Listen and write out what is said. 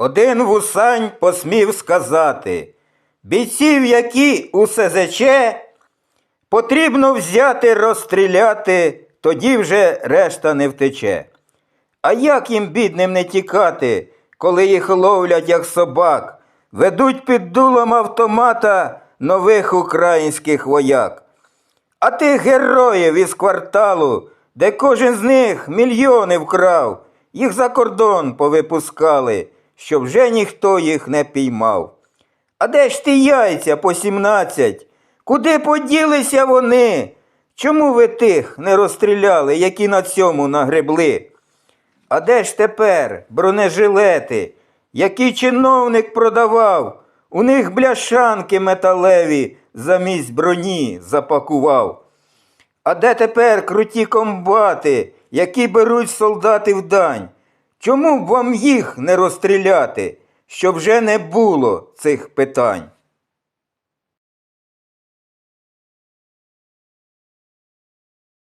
Один вусань посмів сказати, бійців, які у СЗЧ, потрібно взяти, розстріляти, тоді вже решта не втече. А як їм, бідним, не тікати, коли їх ловлять, як собак, ведуть під дулом автомата нових українських вояк? А тих героїв із кварталу, де кожен з них мільйони вкрав, їх за кордон повипускали, щоб вже ніхто їх не піймав. А де ж ті яйця по сімнадцять? Куди поділися вони? Чому ви тих не розстріляли, які на цьому нагребли? А де ж тепер бронежилети, які чиновник продавав? У них бляшанки металеві замість броні запакував. А де тепер круті комбати, які беруть солдати в дань? Чому б вам їх не розстріляти, щоб вже не було цих питань?